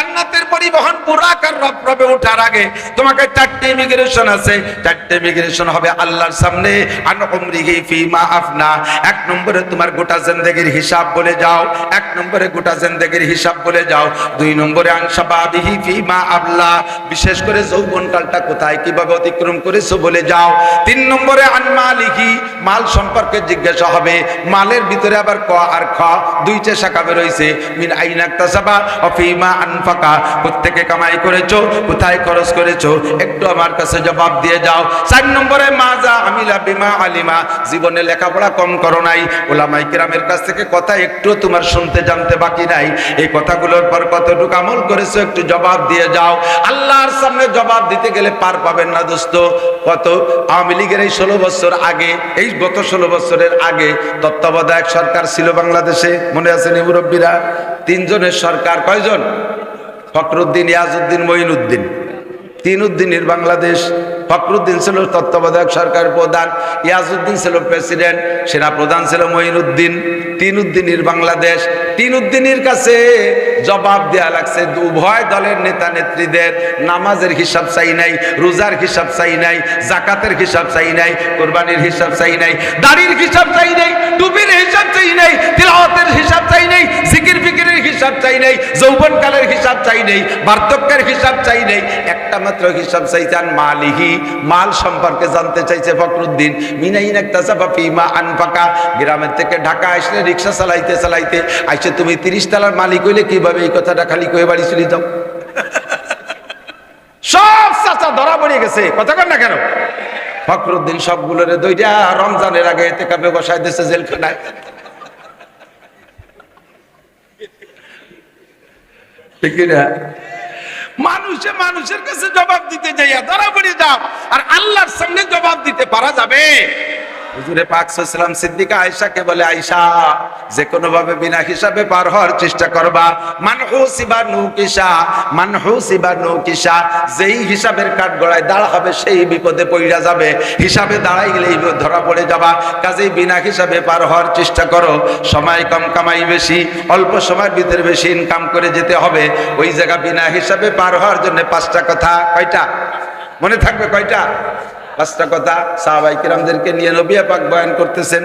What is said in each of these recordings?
জান্নাতের পরিবহন পুরাকার রবে ওঠার আগে। তোমাকে চারটে ইমিগ্রেশন আছে। চারটে ইমিগ্রেশন হবে আল্লাহর সামনে। আন উমরিহি ফিমা আফনা। এক নম্বরে তোমার গোটা জিন্দেগির হিসাব বলে যাও। এক নম্বরে গোটা জিন্দেগির হিসাব বলে যাও। দুই নম্বরে আনসাবাবিহি ফিমা আবলা। বিশেষ করে যৌবনকালটা কোথায় কীভাবে অতিক্রম করেছ বলে যাও। তিন নম্বরে আনমালিহি মাল সম্পর্কে জিজ্ঞাসা হবে। মালের ভিতরে আবার ক আর খ। দুইটা শাখা বেরোইছে। মিন আইনাক্তাসাবা অফিমা আনফাকা। প্রত্যেকে কামাই করেছ, কোথায় খরচ করেছ? একটু আমার কাছে জবাব দিয়ে যাও। চার নম্বরে, মাজা আমিলা বিমা আলিমা। জীবনে লেখাপড়া কম করো নাই। ওলামাই কিরামের কাছ থেকে কথা একটু তোমার শুনতে জানতে বাকি নাই। এই কথাগুলোর পর কতটুকু আমল করেছ, একটু জবাব দিয়ে যাও। আল্লাহর সামনে জবাব দিতে গেলে পার পাবেন না, দোস্ত। কত? আওয়ামী লীগের এই ষোলো বছর আগে, এই গত ষোলো বছরের আগে তত্ত্বাবধায়ক সরকার ছিল বাংলাদেশে। মনে আছে মুরব্বীরা? তিনজনের সরকার কয়জন? ফখরুদ্দিন ইয়াজউদ্দিন মঈনুদ্দিন। তিন উদ্দিনের বাংলাদেশ ফখরুদ্দিন ছিল তত্ত্বাবধায়ক সরকার প্রধান ইয়াজউদ্দিন ছিল প্রেসিডেন্ট সেনা প্রধান ছিল তিন উদ্দিনের বাংলাদেশ তিন উদ্দিনের কাছে জবাব দেয়া লাগছে উভয় দলের নেতা নেত্রীদের নামাজের হিসাব চাই নাই রোজার হিসাব চাই নাই জাকাতের হিসাব চাই নাই কোরবানির হিসাব চাই নাই দাড়ির হিসাব চাই নাই টুপির হিসাব চাই নাই তিলাওয়াতের হিসাব চাই নাই জিকির ফিকিরের হিসাব চাই নাই যৌবনকালের হিসাব চাই নাই বার্ধক্যের হিসাব চাই নাই একটা মাত্র হিসাব চাইছেন মালিহি মাল সম্পর্কে জানতে চাইছে ফখরুদ্দিন। মিনাইন একটা চাপা ফিমা আনফাকা। গ্রামের থেকে ঢাকা আসলে রিক্সা চালাইতে চালাইতে আইসে তুমি তিরিশ তালার মালিক হইলে কীভাবে এই কথাটা খালি কয়ে বাড়ি চলে যাও? সব চাচা ধরা পড়ে গেছে, কথা কর না কেন? ফখরুদ্দিন সবগুলোরে দইটা রমজানের আগে এতে কাপে বসাই দিয়েছে জেলখানায়। ঠিক না মানুষে মানুষের কাছে জবাব দিতে যাইয়া ধরা পড়ে যাও, আর আল্লাহর সামনে জবাব দিতে পারা যাবে। হুজুরে পাক সাল্লাম সিদ্দিকা আয়েশাকে বলে, আয়েশা যে কোনো ভাবে বিনা হিসাবে পার হওয়ার চেষ্টা করবা। মানহুসিবা নৌকিসা মানহুসিবা নৌকিসা যেই হিসাবের কাঠ গড়ায় দাঁড়া হবে সেই বিপদে পড়া যাবে। হিসাবে দাঁড়াই গেলেই ধরা পড়ে যাবা। কাজেই বিনা হিসাবে পার হওয়ার চেষ্টা করো। সময় কম কামাই বেশি, অল্প সময়ের ভিতরে বেশি ইনকাম করে যেতে হবে। ওই জায়গা বিনা হিসাবে পার হওয়ার জন্য পাঁচটা কথা। কয়টা? মনে থাকবে কয়টা? পাঁচটা কথা সাহাবাই কিরামদেরকে নিয়ে নবিয়া পাক বয়ান করতেছেন।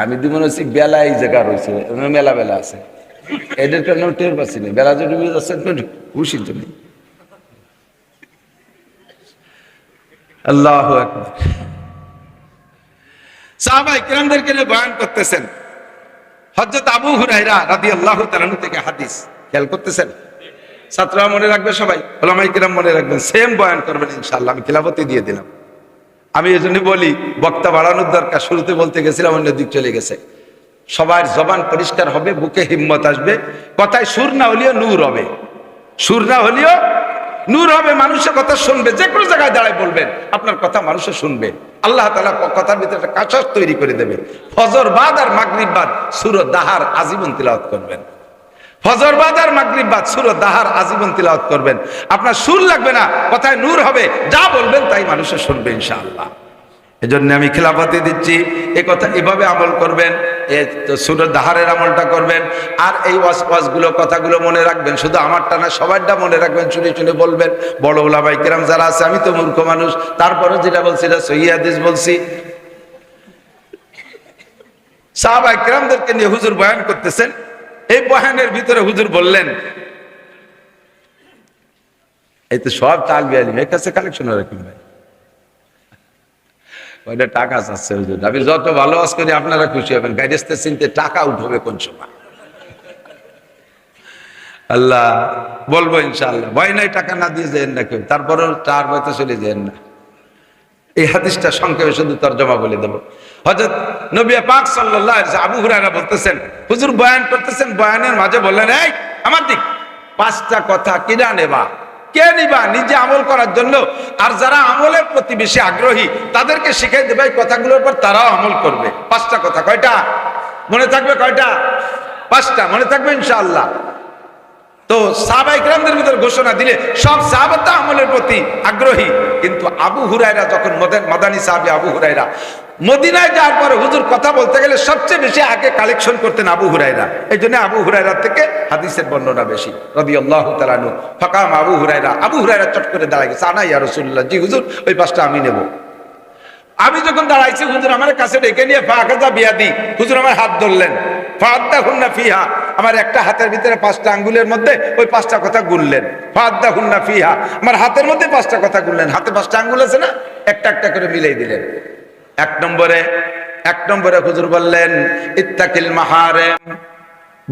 আমি তো মনে হচ্ছি বেলা এই জায়গা রয়েছে মেলা বেলা আছে। এদের কেন টের পাচ্ছি না, বেলা যদি যাচ্ছে তো নেই আল্লাহ সাহাবাই কিরামদেরকে নিয়ে বয়ান করতেছেন। হজরত আবু হুরাইরা রাদি আল্লাহ তালানু থেকে হাদিস খেয়াল করতেছেন? ছাত্ররা মনে রাখবে সবাই। ওলামাই কিরাম মনে রাখবেন। সেম বয়ান করবেন ইনশাল্লাহ আমি খিলাফতি দিয়ে দিলাম। আমি এই জন্য বলি, বক্তা বাড়ানোর দরকার। শুরুতে বলতে গেছিলাম, অন্য দিক চলে গেছে। সবার জবান পরিষ্কার হবে, বুকে হিম্মত আসবে। কথায় সুর না হলেও নূর হবে। সুর না হলেও নূর হবে। মানুষের কথা শুনবে। যে কোনো জায়গায় দাঁড়ায় বলবেন, আপনার কথা মানুষে শুনবে। আল্লাহ তালা কথার ভিতরে একটা কাঁচাস তৈরি করে দেবে। ফজর বাদ আর মাগরিব বাদ, সুর দাহার আজীবন তিলাওয়াত করবেন। ফজর বাদ আর মাগরিব বাদ সুর দাহার আজীবন তিলাওয়াত করবেন। আপনার সুর লাগবে না, কথায় নূর হবে, যা বলবেন তাই মানুষে শুনবে ইনশাআল্লাহ। এজন্য আমি খিলাফতি দিচ্ছি, এ কথা এভাবে আমল করবেন, এ তো সুরের দাহারের আমলটা করবেন, আর এই ওয়াজ ওয়াজগুলো, কথাগুলো মনে রাখবেন, শুধু আমারটা না, সবারটা মনে রাখবেন, শুনে শুনে বলবেন, বড় ওলামাই কিরাম যারা আছে, আমি তো মূর্খ মানুষ তারপরে যেটা বলছি এটা সহি হাদিস বলছি। সাহাবাই কিরামদেরকে নিয়ে হুজুর বয়ান করতেছেন এই বয়ানের ভিতরে হুজুর বললেন, এই তো সব তালবি আলিম এর কাছে কালেকশন রাখুন ভাই। ওইটা টাকা চাচ্ছে হুজুর। আমি যত ভালো আজ করি আপনারা খুশি হবেন। গাইডেস্তে চিনতে টাকা উঠবে কোন সময়। আল্লাহ, বলব ইনশাআল্লাহ। ভয় নাই, টাকা না দিয়ে যেন না কেউ। তারপরেও চার বয়তে চলে যেন না। এই হাদিসটা সংক্ষেপে শুধু তর্জমা বলে দেবো। হজরত নবিয়া পাক সাল্লাল্লাহু আবু হুরায়রা বলতেছেন, হুজুর বয়ান করতেছেন, বয়ানের মাঝে বললেন, এই, আমার দিক, পাঁচটা কথা কিনা নেবা? কে নিবা? নিজে আমল করার জন্য। আর যারা আমলের প্রতি বেশি আগ্রহী, তাদেরকে শিখাই দেবে এই কথাগুলোর পর তারাও আমল করবে। পাঁচটা কথা, কয়টা? মনে থাকবে কয়টা? পাঁচটা, মনে থাকবে ইনশাআল্লাহ। তো সাহাবাই গ্রামদের ভিতরে ঘোষণা দিলে সব সাহাবাতা আমলের প্রতি আগ্রহী। কিন্তু আবু হুরাইরা যখন মদে- মাদানী সাহাবি আবু হুরাইরা মদিনায় যাওয়ার পরে হুজুর কথা বলতে গেলে সবচেয়ে বেশি আগে কালেকশন করতেন আবু হুরাইরা এই জন্য আবু হুরাইরা থেকে হাদিসের বর্ণনা বেশি। রবি আল্লাহ তালানু ফাকাম আবু হুরাইরা আবু হুরাইরা চট করে দাঁড়ায় গেছে। আনা ইয়া রসুল্লাহ জি হুজুর, ওই পাশটা আমি নেব। আমি যখন দাঁড়াইছি, হুজুর আমার কাছে ডেকে নিয়ে ফাঁকা বিয়া দি হুজুর আমার হাত ধরলেন। ফাদ্দা হুন্না ফিহা। আমার একটা হাতের ভিতরে পাঁচটা আঙ্গুলের মধ্যে ওই পাঁচটা কথা গুনলেন। ফাদ্দা হুন্না ফিহা। আমার হাতের মধ্যে পাঁচটা কথা গুনলেন। হাতে পাঁচটা আঙ্গুল আছে না? একটা একটা করে মিলাই দিলেন। এক নম্বরে এক নম্বরে হুজুর বললেন, ইত্তাকিল মাহারেম।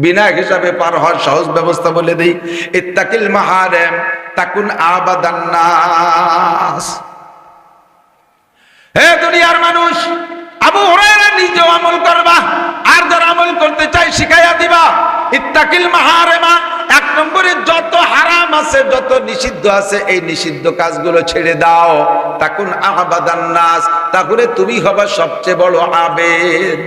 বিনা হিসাবে পার হওয়ার সহজ ব্যবস্থা বলে দিই, ইত্তাকিল মাহারেম তাকুন আবাদান্নাস হে দুনিয়ার মানুষ, আবু হুরায়রা নিজেও আমল করবা, আর যারা আমল করতে চাই শিখাইয়া দিবা, ইত্তাকিল মাহারেমা এক নম্বরে যত হারাম আছে, যত নিষিদ্ধ আছে, এই নিষিদ্ধ কাজগুলো ছেড়ে দাও। তখন আহবাদান্নাস তাহলে তুমি হবা সবচেয়ে বড় আবেদ।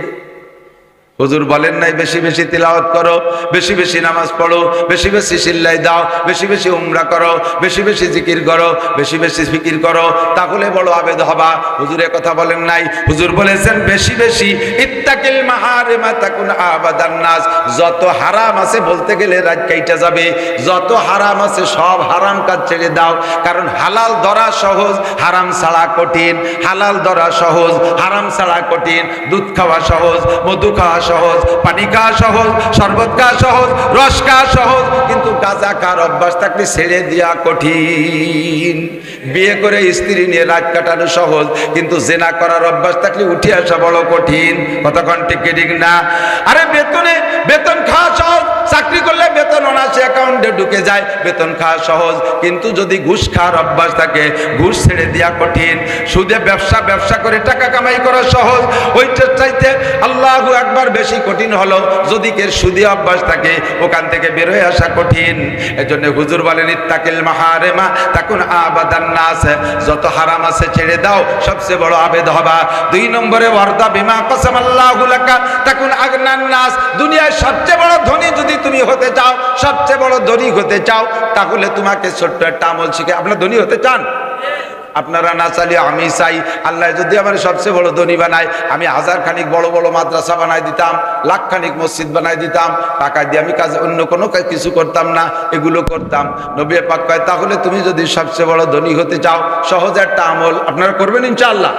হুজুর বলেন নাই, বেশি বেশি তিলাওয়াত করো, বেশি বেশি নামাজ পড়ো, বেশি বেশি সিল্লাই দাও, বেশি বেশি উমরা করো, বেশি বেশি জিকির করো, বেশি বেশি ফিকির করো, তাহলে বড় আবেদ হবা। হুজুরের কথা বলেন নাই। হুজুর বলেছেন, বেশি বেশি, ইত্তাকিল মাহারিমা তাকুন আবাদান নাস। যত হারাম আছে বলতে গেলে রাত কাইটা যাবে, যত হারাম আছে সব হারাম কাজ ছেড়ে দাও। কারণ হালাল ধরা সহজ, হারাম ছাড়া কঠিন। হালাল ধরা সহজ, হারাম ছাড়া কঠিন। দুধ খাওয়া সহজ, মধু খাওয়া সহজ পানি সহজ, শরবত সহজ, রস সহজ, কিন্তু গাঁজা খাওয়ার অভ্যাস থাকলে ছেড়ে দেওয়া কঠিন। বিয়ে করে স্ত্রী নিয়ে রাত কাটানো সহজ, কিন্তু জেনা করার অভ্যাস থাকলে উঠে আসা বড় কঠিন। কতক্ষণ ঠিক ঠিক না? আরে বেতনে, বেতন খাওয়া সহজ চাকরি করলে বেতন অনাসে অ্যাকাউন্টে ঢুকে যায়, বেতন খাওয়া সহজ। কিন্তু যদি ঘুষ খাওয়ার অভ্যাস থাকে, ঘুষ ছেড়ে দেওয়া কঠিন। সুদে ব্যবসা ব্যবসা করে টাকা কামাই করা সহজ। ওইটার চাইতে আল্লাহ একবার বেশি কঠিন হলো যদি কে সুদে অভ্যাস থাকে, ওখান থেকে বের হয়ে আসা কঠিন। এজন্য হুজুর বলেন, ইত্তাকিল মাহারেমা, তাকুন আবাদান নাস। যত হারাম আছে ছেড়ে দাও, সবচেয়ে বড় আবেদ হবা। দুই নম্বরে, ওয়ারদা বিমা কসম আল্লাহু তাকুন আগনান নাস। দুনিয়ার সবচেয়ে বড় ধনী যদি তুমি হতে চাও, সবচেয়ে বড় ধনী হতে চাও, তাহলে তোমাকে ছোট্ট একটা আমল শিখে আপনার ধনী হতে চান? আপনারা না চালিয়ে আমি চাই। আল্লাহ যদি আমার সবচেয়ে বড় ধনী বানায়, আমি হাজার খানিক বড় বড় মাদ্রাসা বানাই দিতাম, লাখ খানিক মসজিদ বানাই দিতাম, টাকা দিয়ে আমি কাজ অন্য কোনো কাজ কিছু করতাম না, এগুলো করতাম। নবী পাক কয়, তাহলে তুমি যদি সবচেয়ে বড় ধনী হতে চাও, সহজ একটা আমল আপনারা করবেন ইনশাআল্লাহ।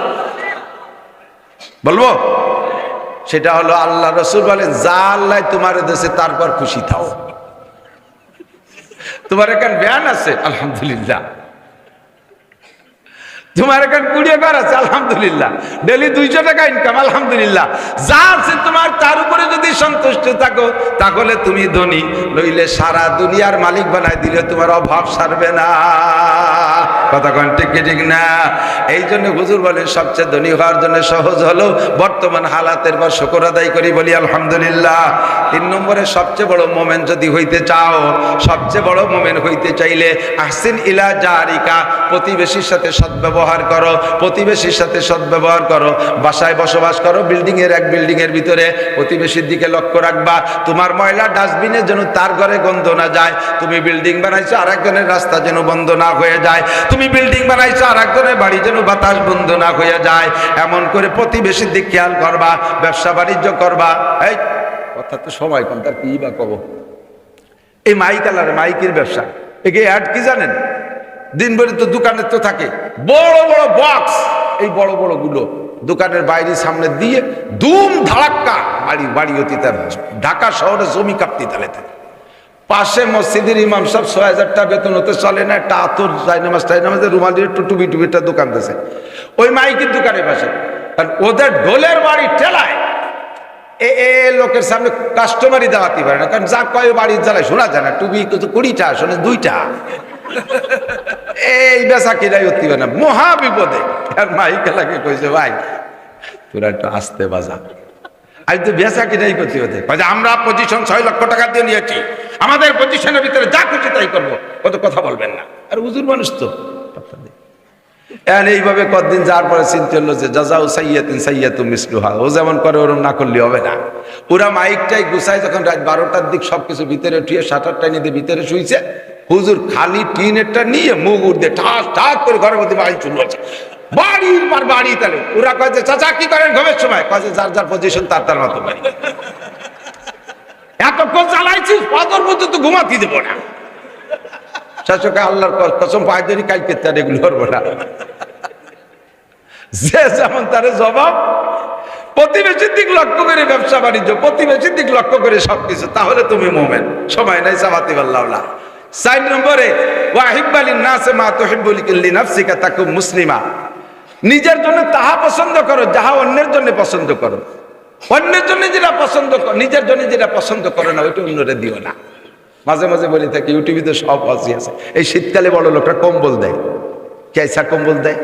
বলব? সেটা হলো আল্লাহ রসুল বলেন, যা আল্লাহ তোমার দেশে তারপর খুশি থাও। তোমার এখান ব্যান আছে? আলহামদুলিল্লাহ। তোমার এখন কুড়িয়ে ঘর আছে? আলহামদুলিল্লাহ। ডেলি দুইশো টাকা ইনকাম আলহামদুলিল্লাহ। যা আছে তোমার, তার উপরে যদি সন্তুষ্ট থাকো, তাহলে তুমি ধনী। নইলে সারা দুনিয়ার মালিক বানাই দিলে তোমার অভাব সারবে না। কতক্ষণ ঠিক ঠিক না? এই জন্য হুজুর বলেন, সবচেয়ে ধনী হওয়ার জন্য সহজ হলো বর্তমান হালাতের পর শকর আদায় করি বলি, আলহামদুলিল্লাহ। তিন নম্বরে সবচেয়ে বড় মোমেন্ট যদি হইতে চাও, সবচেয়ে বড় মোমেন্ট হইতে চাইলে আহসিন ইলা জারিকা, প্রতিবেশীর সাথে সদ্ব্যবহার করো, প্রতিবেশীর সাথে সদ্ব্যবহার করো। বাসায় বসবাস করো বিল্ডিং এর এক বিল্ডিং এর ভিতরে প্রতিবেশীর দিকে লক্ষ্য রাখবা। তোমার ময়লা ডাস্টবিনে যেন তার ঘরে গন্ধ না যায়, তুমি বিল্ডিং বানাইছো আর একজনের রাস্তা যেন বন্ধ না হয়ে যায়। তুমি বিল্ডিং বানাইছো আর একজনের বাড়ি যেন বাতাস বন্ধ না হয়ে যায়। এমন করে প্রতিবেশীর দিক খেয়াল করবা, ব্যবসা বাণিজ্য করবা। এই, কথা তো সময় কম তার কি বা কব? এই মাইক আলার মাইকের ব্যবসা একে অ্যাড কি জানেন? দিন ভরে তো দোকানে তো থাকে। বড় বড় বক্স এই বড় বড়গুলো দোকানের বাইরে সামনে দিয়ে দুম ধারাক্কা বাড়ি বাড়ি অতীত ঢাকা শহরে জমি কাঁপতি তালেতে পাশে মসজিদের ইমাম সাহেব ছয় হাজার টাকা বেতন হতে চলে না, একটা আতর চাইনামাজ টাইনামাজের রুমাল দিয়ে একটু টুবি টুবিটা দোকান দিয়েছে। ওই মাইকের দোকানের পাশে। কারণ ওদের ঢোলের বাড়ি ঠেলায়। এ এ লোকের সামনে কাস্টমারই দাঁড়াতে পারে না, কারণ যা কয় বাড়ির জ্বালায়, শোনা যায় না টুবি কুড়িটা, শোনে দুইটা। এই বেচা কিনাই উঠতে পারে না, মহা বিপদে। আর মাইকে লাগে কইছে, ভাই, তোরা একটু আসতে বাজা। আজ তো বেচা কিনাই হতে কাজে আমরা পজিশন ছয় লক্ষ টাকা দিয়ে নিয়েছি। আমাদের পজিশনের ভিতরে যা খুশি তাই করব। কত কথা বলবেন না। আর হুজুর মানুষ তো। এইভাবে কতদিন যাওয়ার পরে চিন্তা হলো যে যাজাও সাইয়াতিন সাইয়াতু মিসলুহা। ও যেমন করে, ওরম না করলে হবে না। ওরা মাইকটাই গুছায় যখন রাত বারোটার দিক সবকিছু ভিতরে উঠিয়ে সাঁটারটা নিয়ে ভিতরে শুইছে, হুজুর খালি টিনেরটা নিয়ে মুখ উঠতে ঠাস ঠাস করে ঘরের মধ্যে বাড়ি চলে আছে পর বাড়ি তাহলে। ওরা কয় যে, চাচা, কি করেন ঘুমের সময়? কয় যার যার পজিশন তার তার মতো বাড়ি। এতক্ষণ চালাইছিস পাথর পর্যন্ত ঘুমাতে দেবো না। শাসকে আল্লাহর কসম পায় কালকে তার এগুলো করব না। যে যেমন তার জবাব প্রতিবেশীর দিক লক্ষ্য করে ব্যবসা বাণিজ্য প্রতিবেশীর দিক লক্ষ্য করে সবকিছু, তাহলে তুমি মোমেন। সময় নাই সাবাতি পাল্লাহ চার নম্বরে ওয়াহিবালি নাসে মা তোহিবুল নাফসিকা তাকু মুসলিমা। নিজের জন্য তাহা পছন্দ করো, যাহা অন্যের জন্য পছন্দ করো। অন্যের জন্য যেটা পছন্দ করো নিজের জন্য যেটা পছন্দ করে না, ওইটা অন্যরে দিও না। মাঝে মাঝে বলি থাকি, ইউটিউবে তো সব হাসি আছে। এই শীতকালে বড় লোকটা কম্বল দেয়। কেসা কম্বল দেয়?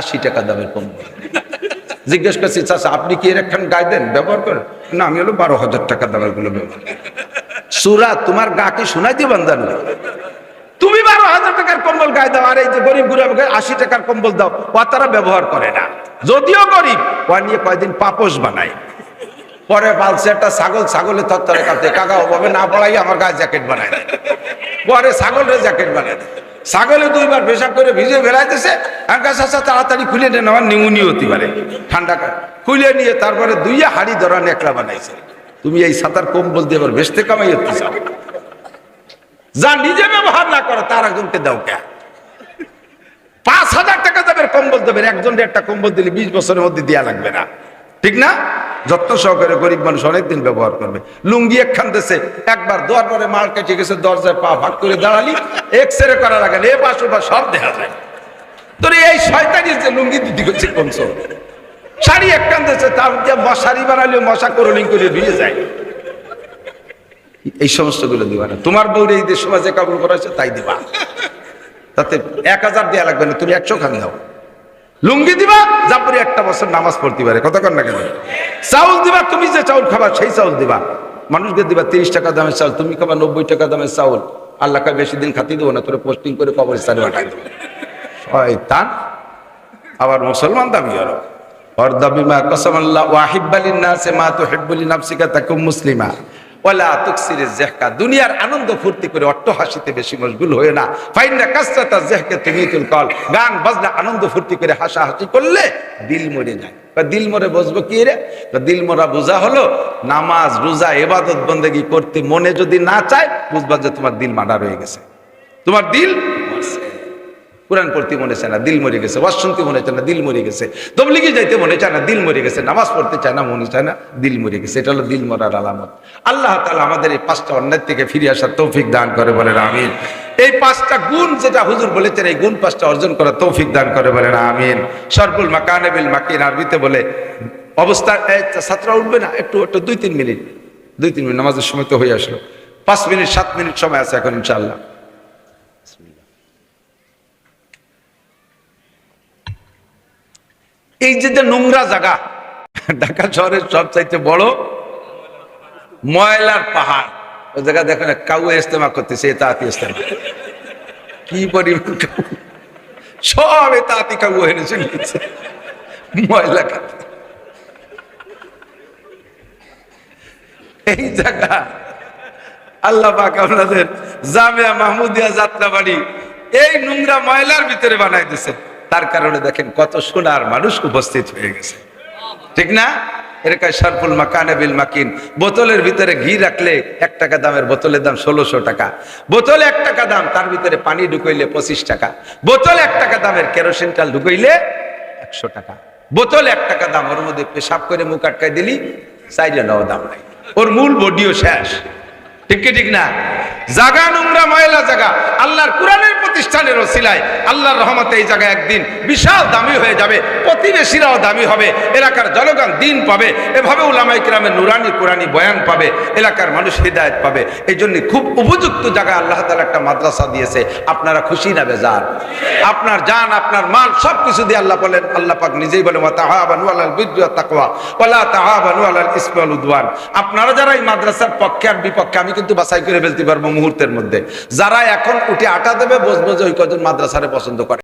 আশি টাকা দামের কম্বল। জিজ্ঞেস করছি, চাচা, আপনি কি এর একখান গায়ে দেন? ব্যবহার করেন? না, আমি হলো বারো হাজার টাকা দামেরগুলো ব্যবহার। সুরা, তোমার গা কি শোনাই দিয়ে বান্ধান তুমি বারো হাজার টাকার কম্বল গায়ে দাও, আর এই যে গরিবগুলো আশি টাকার কম্বল দাও, ও তারা ব্যবহার করে না। যদিও গরিব, ও নিয়ে কয়দিন পাপস বানায়। পরে পালছে একটা ছাগল ছাগলের তত্তরে কাটতে কাকা ওভাবে না পড়াই আমার গায়ে জ্যাকেট বানায় পরে ছাগলের জ্যাকেট বানায় ছাগলে দুইবার পেশাব করে ভিজে বেড়াইতেছে আঙ্কা চাষা তাড়াতাড়ি খুলে নেন আমার নিউনি হতে পারে। ঠান্ডা খুলে নিয়ে তারপরে দুইয়া হাড়ি ধরা নেকড়া বানাইছে। তুমি এই সাঁতার কম্বল দিয়ে আবার বেসতে কামাই হতে চাও। যা নিজে ব্যবহার না করো তার একজনকে দাও কে? পাঁচ হাজার টাকা দেবেন কম্বল দেবেন একজন একটা কম্বল দিলে বিশ বছরের মধ্যে দেওয়া লাগবে না। ঠিক না? যত্ন সহকারে গরিব মানুষ অনেকদিন ব্যবহার করবে। লুঙ্গি একখান দেশে একবার দোয়ার পরে মাল কেটে গেছে, দরজায় পা ভাগ করে দাঁড়ালি এক্স রে করা লাগে এ পাশ সব দেখা যায়। তোর এই শয়তানির যে লুঙ্গি দিদি করছে কমস। শাড়ি একখান দেশে তার যে মশারি বানালে মশা করলিং করে ধুয়ে যায়। এই সমস্তগুলো দিবা না। তোমার বউরে এই দেশ সমাজে কাবুল করা তাই দিবা। তাতে এক হাজার দেওয়া লাগবে না, তুমি একশো খান দাও। লুঙ্গি দিবা জাপুরি একটা বছর নামাজ পড়তে পারে কতক্ষণ না কেন? চাউল দিবা, তুমি যে চাউল খাবা, সেই চাউল দিবা। মানুষকে দিবা তিরিশ টাকা দামের চাউল, তুমি খাবা নব্বই টাকা দামের চাউল। আল্লাহ কাছে বেশি দিন খাতি দেবো না, তোরে পোস্টিং করে কবরস্থানে পাঠাই দেবো। শয়তান, আবার মুসলমান দাবি আরও ওর দাবি মা কসম আল্লাহ ওয়াহিব্বালিন নাসে মা তো তুহিব্বুলি নাফসিকা তাকুম মুসলিমা। দুনিয়ার আনন্দ ফুর্তি করে বেশি মশগুল হয়ে না। জেহকে তুমিতুল কল আনন্দ ফুর্তি করে হাসাহাসি করলে দিল মরে যায়। দিল মরে বসবো কি রে? দিল মরা হলো নামাজ, রোজা, এবাদত, বন্দেগি করতে মনে যদি না চায়, বুঝবা যে তোমার দিল মাডা রয়ে গেছে। তোমার দিল। কোরআন পড়তে মনে চায় না, দিল মরে গেছে, ওয়াজ শুনতে মনে চায় না, দিল মরে গেছে, তবলিগে যাইতে মনে চায় না, দিল মরে গেছে, নামাজ পড়তে চায় না, মনে চায় না, দিল মরে গেছে। এটা হলো দিল মরার আলামত। আল্লাহ তাআলা আমাদের এই পাঁচটা অন্যায় থেকে ফিরে আসার তৌফিক দান করে, বলেন আমিন। এই পাঁচটা গুণ যেটা হুজুর বলেছেন, এই গুণ পাঁচটা অর্জন করার তৌফিক দান করে, বলেন আমিন। সরকুল মাকানেবিল মাকিন, আরবিতে বলে, অবস্থা ছাত্রা উঠবে না, একটু একটু, দুই, তিন মিনিট, দুই, তিন মিনিট, নামাজের সময় তো হয়ে আসলো। পাঁচ মিনিট, সাত মিনিট সময় আছে এখন, ইনশাআল্লাহ। এই যে যে নোংরা জায়গা, ঢাকা শহরের সবচাইতে বড় ময়লার পাহাড়। ওই জায়গা দেখেন কাউ ইস্তেমা করতেছে, এ তাঁতি ইস্তেমা কি পরিমাণ সব এ তাঁতি কাউ হেনে চলে গেছে, ময়লা খাতে এই জায়গা, আল্লাহ পাক আপনাদের জামিয়া মাহমুদিয়া যাত্রাবাড়ি এই নোংরা ময়লার ভিতরে বানাই দিছে তার কারণে দেখেন কত সোনার মানুষ উপস্থিত হয়ে গেছে। ঠিক না? এরকম সরফুল মাকানে বিল মাকিন। বোতলের ভিতরে ঘি রাখলে এক টাকা দামের বোতলের দাম ষোলোশো টাকা। বোতলে এক টাকা দাম, তার ভিতরে পানি ঢুকাইলে পঁচিশ টাকা। বোতলে এক টাকা দামের কেরোসিন তেল ঢুকাইলে একশো টাকা। বোতল এক টাকা দাম, ওর মধ্যে পেশাব করে মুখ আটকাই দিলি সাইডে নাও দাম নাই। ওর মূল বডিও শেষ। ঠিক কি ঠিক না? জাগা নোংরা ময়লা জাগা। আল্লাহর কোরআনের প্রতিষ্ঠানের ওসিলায় আল্লাহর রহমতে এই জায়গা একদিন বিশাল দামি হয়ে যাবে, প্রতিবেশীরাও দামি হবে, এলাকার জনগণ দিন পাবে, এভাবে উলামাই কিরামের নুরানি কোরআনি বয়ান পাবে, এলাকার মানুষ হৃদায়ত পাবে। এই জন্য খুব উপযুক্ত জায়গায় আল্লাহ তালা একটা মাদ্রাসা দিয়েছে, আপনারা খুশি না বেজার? আপনার জান, আপনার মাল সব কিছু দিয়ে আল্লাহ বলেন, আল্লাহ পাক নিজেই বলেন তাহাবানু আলাল ওয়াত তাকওয়া ওয়ালা তাহাবানু আলাল ইসমি ওয়াল উদওয়ান। আপনারা যারা এই মাদ্রাসার পক্ষে আর বিপক্ষে, আমি কিন্তু বাছাই করে ফেলতে পারব মুহূর্তের মধ্যে। যারা এখন উঠে আটা দেবে যে ওই কজন মাদ্রাসারে পছন্দ করে।